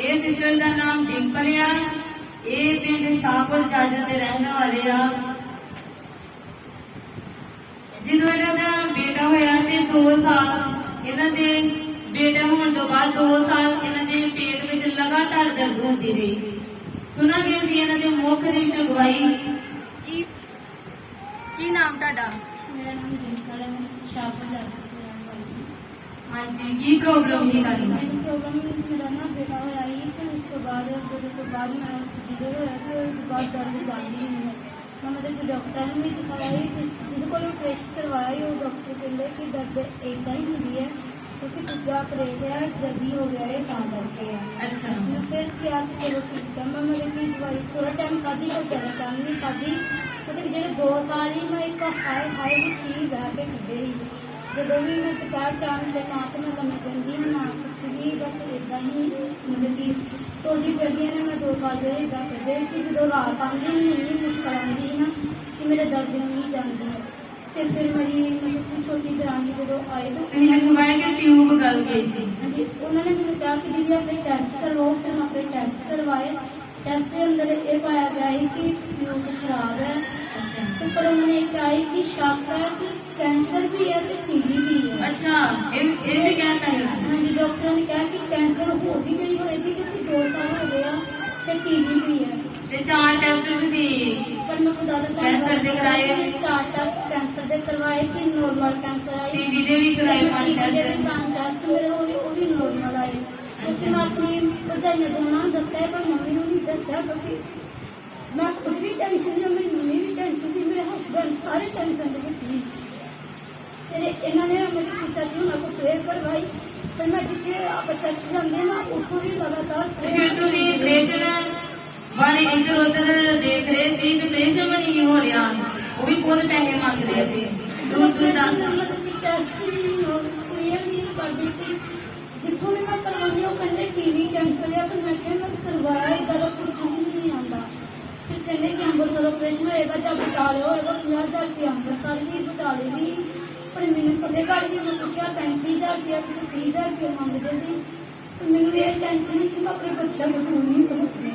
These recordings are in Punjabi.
ਇਹ ਸਿਸਟਰ ਦਾ ਨਾਮ ਡਿੰਪਲ ਆ। ਇਹ ਪਿੰਡ ਸਾਪੁਰ ਜਾਜਾ ਦੇ ਰਹਿਣ ਵਾਲੇ ਆ। ਜਦੋਂ ਇਹਨਾਂ ਦਾ ਬੇਟਾ ਹੋਇਆ ਤੇ 2 ਸਾਲ ਇਹਨਾਂ ਦੇ ਬੇਟਾ ਹੋਣ ਤੋਂ ਬਾਅਦ 2 ਸਾਲ ਇਹਨਾਂ ਦੇ ਪੇਟ ਵਿੱਚ ਲਗਾਤਾਰ ਦਰਦ ਹੁੰਦੀ ਰਹੀ। ਸੁਣਾਂਗੇ ਅਸੀਂ ਇਹਨਾਂ ਦੇ ਮੁੱਖ ਦੇ ਵਿੱਚ ਗਵਾਹੀ ਕੀ ਕੀ ਨਾਮ ਤੁਹਾਡਾ? ਮੇਰਾ ਨਾਮ ਰਿੰਕਲ ਹੈ ਵਾਲੀ ਹਾਂ। ਹਾਂਜੀ ਕੀ ਪ੍ਰੋਬਲਮ ਸੀ ਤੁਹਾਨੂੰ ਮੈਨੂੰ ਪ੍ਰੋਬਲਮ ਮੇਰਾ ਨਾ ਬੇਟਾ ਹੋਇਆ ਸੀ ਤੇ ਉਸ ਤੋਂ ਬਾਅਦ ਉਸ ਤੋਂ ਬਾਅਦ ਮੇਰਾ ਸੀਜ਼ਰ ਹੋਇਆ ਤੇ ਉਸ ਤੋਂ ਬਾਅਦ ਦਰਦ ਜਾਂਦੀ ਨਹੀਂ ਹੈ। ਮੈਂ ਮਤਲਬ ਕਿ ਡਾਕਟਰ ਨੂੰ ਵੀ ਦਿਖਾਇਆ ਸੀ ਜਿਸ- ਜਿਹਦੇ ਕੋਲ ਟੈਸਟ ਕਰਵਾਇਆ ਸੀ, ਉਹ ਡਾਕਟਰ ਕਹਿੰਦੇ ਕਿ ਦਰਦ ਏਦਾਂ ਹੀ ਹੁੰਦੀ ਹੈ ਕਿਉਂਕਿ ਦੂਜਾ ਆਪਰੇਟ ਹੈ ਜਲਦੀ ਹੋ ਗਿਆ ਹੈ ਤਾਂ ਕਰਕੇ ਹੈ। ਅੱਛਾ। ਮੈਂ ਫਿਰ ਕਿਹਾ ਕਿ ਚਲੋ ਠੀਕ ਹੈ ਮੈਂ ਮਤਲਬ ਕਿ ਦਵਾਈ ਥੋੜਾ ਟਾਈਮ ਖਾਧੀ ਪਰ ਜ਼ਿਆਦਾ ਟਾਈਮ ਨਹੀਂ ਖਾਧੀ ਮਤਲਬ ਕਿ ਜਿਹੜੇ 2 ਸਾਲ ਹੀ ਮੈਂ ਇੱਕ ਹਾਈ ਹਾਈ ਵਿੱਚ ਹੀ ਰਹਿ ਕੇ ਕੱਢੇ ਸੀ। ਜਦੋਂ ਵੀ ਮੈਂ ਦੁਪਹਿਰ ਟਾਈਮ ਤੇ ਨਾ ਤੇ ਮੈਂ ਲੰਮੀ ਪੈਂਦੀ ਹਾਂ ਨਾ ਕੁਛ ਵੀ ਬਸ ਇਦਾਂ ਹੀ ਮਤਲਬ ਕਿ ਤੋੜੀ ਫਿਰਦੀ ਨੇ ਮੈਂ 2 ਸਾਲ ਦੇ ਇਦਾਂ ਕੱਢੇ ਕਿ ਜਦੋਂ ਰਾਤ ਆਉਂਦੀ ਮੈਨੂੰ ਮੁਸ਼ਕਲ ਆਉਂਦੀ ਨਾ ਕਿ ਮੇਰੇ ਦਰਦ ਨਹੀਂ ਜਾਂਦੀ। ਤੇ ਫਿਰ ਮੇਰੀ ਮਤਲਬ ਕਿ ਛੋਟੀ ਦਰਾਨੀ ਜਦੋਂ ਆਏ ਤਾਂ ਤੁਸੀਂ ਲਿਖਵਾਇਆ ਕਿ ਟਿਊਬ ਗਲ ਗਈ ਸੀ। ਹਾਂਜੀ ਉਹਨਾਂ ਨੇ ਮੈਨੂੰ ਕਿਹਾ ਕਿ ਦੀਦੀ ਆਪਣੇ ਟੈਸਟ ਕਰਵਾਓ ਫਿਰ ਮੈਂ ਆਪਣੇ ਟੈਸਟ ਕਰਵਾਏ। ਟੈਸਟ ਦੇ ਅੰਦਰ ਇਹ ਪਾਇਆ ਗਿਆ ਹੈ ਕਿ ਟਿਊਬ ਖਰਾਬ ਹੈ। ਅੱਛਾ। ਤੇ ਪਰ ਉਹਨਾਂ ਨੇ ਕਿਹਾ ਹੈ ਕਿ ਸ਼ੱਕ ਹੈ ਕਿ ਕੈਂਸਰ ਵੀ ਹੈ ਤੇ ਟੀਬੀ ਵੀ ਹੈ। ਅੱਛਾ ਇਹ ਇਹ ਵੀ ਕਹਿੰਦਾ ਹੈ। ਹਾਂਜੀ ਡਾਕਟਰਾਂ ਨੇ ਕਿਹਾ ਕਿ ਕੈਂਸਰ ਹੋ ਵੀ ਗਈ ਹੋਏਗੀ ਕਿਉਂਕਿ 2 ਸਾਲ ਹੋ ਗਏ ਆ ਤੇ ਟੀਬੀ ਵੀ ਹੈ। ਤੇ ਚਾਰ ਟੈਸਟ ਤੁਸੀਂ ਪਰ ਮੈਂ ਖੁਦਾ ਦਾ ਕੈਂਸਰ ਦੇ ਕਰਵਾਏ? ਮੈਂ ਚਾਰ ਟੈਸਟ ਕੈਂਸਰ ਦੇ ਕਰਵਾਏ ਕਿ ਨੋਰਮਲ ਕੈਂਸਰ ਆਈ ਟੀਵੀ ਦੇ ਵੀ ਕਰਾਏ ਪੰਜ ਟੈਸਟ ਮੇਰੇ ਹੋਏ ਉਹ ਵੀ ਨੋਰਮਲ ਆਏ। ਕੁਝ ਮੈਂ ਆਪਣੀ ਭਰਜਾਈਆਂ ਦੋਨਾਂ ਨੂੰ ਦੱਸਿਆ ਪਰ ਇਹਨਾਂ ਨੇ ਮੇਰੇ ਪਿਤਾ ਜੀ ਉਹਨਾਂ ਕੋਲ ਪ੍ਰੇਅਰ ਕਰਵਾਈ ਫਿਰ ਮੈਂ ਜਿੱਥੇ ਆਪਾਂ ਚਰਚ ਜਾਂਦੇ ਨਾ ਉੱਥੋਂ ਵੀ ਲਗਾਤਾਰ ਤੇ ਫਿਰ ਤੁਸੀਂ ਆਪਰੇਸ਼ਨ ਬਾਰੇ ਇੱਧਰ ਉੱਧਰ ਦੇਖ ਰਹੇ ਸੀ ਕਿ ਆਪਰੇਸ਼ਨ ਵੀ ਨਹੀਂ ਹੋ ਰਿਹਾ। ਉਹ ਵੀ ਬਹੁਤ ਪੈਸੇ ਮੰਗ ਰਹੇ ਸੀ। ਦੂਰ ਦੂਰ ਤੱਕ। ਟੈਸਟ ਵੀ ਕਲੀਅਰ ਨਹੀਂ ਕਰਦੇ ਕਿ ਜਿੱਥੋਂ ਵੀ ਮੈਂ ਕਰਵਾਉਂਦੀ ਹਾਂ, ਉਹ ਕਹਿੰਦੇ ਟੀਵੀ ਕੈਂਸਰ ਹੈ ਪਰ ਮੈਂ ਕਿਹਾ ਮੈਂ ਕਰਵਾਇਆ ਇਦਾਂ ਦਾ ਕੁਝ ਵੀ ਨਹੀਂ ਆਉਂਦਾ। ਫਿਰ ਕਹਿੰਦੇ ਕਿ ਅੰਮ੍ਰਿਤਸਰ ਆਪਰੇਸ਼ਨ ਹੋਏਗਾ ਜਾਂ ਬਟਾਲੇ ਹੋਏਗਾ 50000 ਰੁਪਏ ਅੰਮ੍ਰਿਤਸਰ ਵੀ ਬਟਾਲੇ ਵੀ। ਪਰ ਮੈਨੂੰ ਕਦੇ ਘਰ ਵੀ ਮੈਂ ਪੁੱਛਿਆ 35000 ਰੁਪਏ ਕਿ 30000 ਰੁਪਏ ਮੰਗਦੇ ਸੀ। ਪਰ ਮੈਨੂੰ ਇਹ ਟੈਨਸ਼ਨ ਨਹੀਂ ਕਿ ਮੈਂ ਆਪਣੇ ਬੱਚਿਆਂ ਨੂੰ ਦੂਰ ਨਹੀਂ ਹੋ ਸਕਦੀ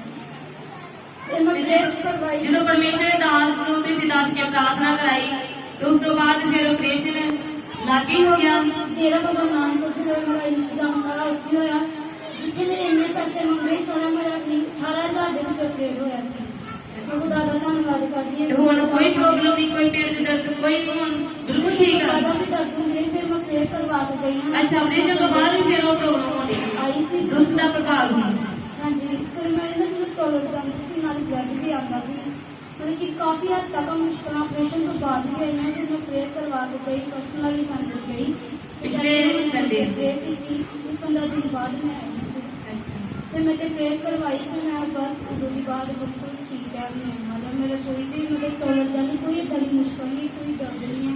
ਫਿਰ ਮੈਂ ਪ੍ਰੇਅਰ ਕਰਵਾਈ। ਜਦੋਂ ਪਰਮੇਸ਼ਰ ਨੇ ਦਾਸ ਨੂੰ ਤੁਸੀਂ ਦੱਸ ਕੇ ਪ੍ਰਾਰਥਨਾ ਕਰਾਈ ਤੇ ਉਸ ਤੋਂ ਬਾਅਦ ਫਿਰ ਆਪਰੇਸ਼ਨ ਲਾਗੀ ਹੋ ਗਿਆ। ਤੇਰਾ ਬੜਾ ਨਾਮ ਤੋਂ ਫਿਰ ਮੇਰਾ ਇੰਤਜ਼ਾਮ ਸਾਰਾ ਉੱਥੇ ਹੋਇਆ। ਜਿੱਥੇ ਮੇਰੇ ਇੰਨੇ ਪੈਸੇ ਮੰਗੇ ਸਾਰਾ ਮੇਰਾ ਵੀ 18000 ਦੇ ਵਿੱਚ ਆਪਰੇਟ ਹੋਇਆ ਸੀ। ਮੈਂ ਖੁਦਾ ਦਾ ਧੰਨਵਾਦ ਕਰਦੀ ਹਾਂ। ਤੇ ਹੁਣ ਕੋਈ ਪ੍ਰੋਬਲਮ ਨਹੀਂ ਕੋਈ ਪੇਟ ਦੀ ਦਰਦ ਕੋਈ ਹੁਣ ਬਿਲਕੁਲ ਠੀਕ ਆ ਜ਼ਿਆਦਾ ਵੀ ਦਰਦ ਹੁੰਦੀ ਹੈ, ਫਿਰ ਮੈਂ ਪ੍ਰੇਅਰ ਕਰਵਾ ਕੇ ਗਈ ਹਾਂ ਅੱਛਾ ਆਪਰੇਸ਼ਨ ਤੋਂ ਬਾਅਦ ਵੀ ਫਿਰ ਉਹ ਪ੍ਰੋਬਲਮ ਹੋਣੀ ਆਈ ਸੀ। ਦੁੱਖ ਦਾ ਪ੍ਰਭਾਵ ਵੀ ਹਾਂਜੀ ਫਿਰ ਮੈਂ ਇਹਨਾਂ ਜਦੋਂ ਟੋਲਰ ਜਾਂਦੀ ਸੀ ਨਾਲ ਬਲੱਡ ਵੀ ਆਉਂਦਾ ਸੀ। ਮਤਲਬ ਕਿ ਕਾਫੀ ਹੱਦ ਤੱਕ ਮੁਸ਼ਕਲਾਂ ਆਪਰੇਸ਼ਨ ਤੋਂ ਬਾਅਦ ਵੀ ਆਈਆਂ ਫਿਰ ਮੈਂ ਪ੍ਰੇਅਰ ਕਰਵਾ ਕੇ ਗਈ ਪਰਸਨਲੀ ਮੰਦਰ ਗਈ। ਪਿਛਲੇ Sunday? ਪ੍ਰੇਅਰ ਕੀਤੀ 15 ਦਿਨ ਬਾਅਦ ਮੈਂ ਆਈ ਫਿਰ। ਅੱਛਾ। ਤੇ ਮੈਂ ਤੇ ਪ੍ਰੇਅਰ ਕਰਵਾਈ ਤੇ ਮੈਂ ਬਸ ਉਦੋਂ ਦੀ ਬਾਅਦ ਬਿਲਕੁਲ ਠੀਕ ਹੈ ਮੈਂ ਮਤਲਬ ਮੇਰੇ ਕੋਈ ਵੀ ਮਤਲਬ ਟੋਲਰ ਦਾ ਨਹੀਂ ਕੋਈ ਏਦਾਂ ਦੀ ਮੁਸ਼ਕਲ ਨਹੀਂ ਕੋਈ ਦਰਦ ਨਹੀਂ ਹੈ।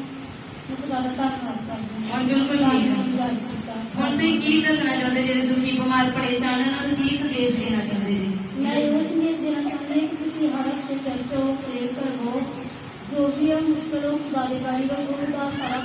ਮੈਂ ਧੰਨਵਾਦ ਕਰਦੀ ਹਾਂ ਹੁਣ ਬਿਲਕੁਲ ਠੀਕ ਹੈ। ਹੁਣ ਤੁਸੀਂ ਕੀ ਦੱਸਣਾ ਚਾਹੁੰਦੇ ਜਿਹੜੇ ਦੁਖੀ ਬਿਮਾਰ ਪਰੇਸ਼ਾਨ ਹਨ ਉਹਨਾਂ ਨੂੰ ਕੀ ਸੰਦੇਸ਼ ਦੇਣਾ ਚਾਹੁੰਦੇ ਜੀ ਮੈਂ ਇਹ ਸੰਦੇਸ਼ ਦੇਣਾ ਚਾਹੁੰਦੀ ਹਾਂ ਕਿ ਤੁਸੀਂ ਹਰ ਹਫ਼ਤੇ ਚਰਚ ਆਓ ਪ੍ਰੇਅਰ ਕਰੋ ਜੋ ਵੀ ਹੈ ਮੁਸ਼ਕਲ ਹੋ ਖੁਦਾ ਦੇ ਗਾੜੀ ਰੱਖੋ ਖੁਦਾ ਸਾਰਾ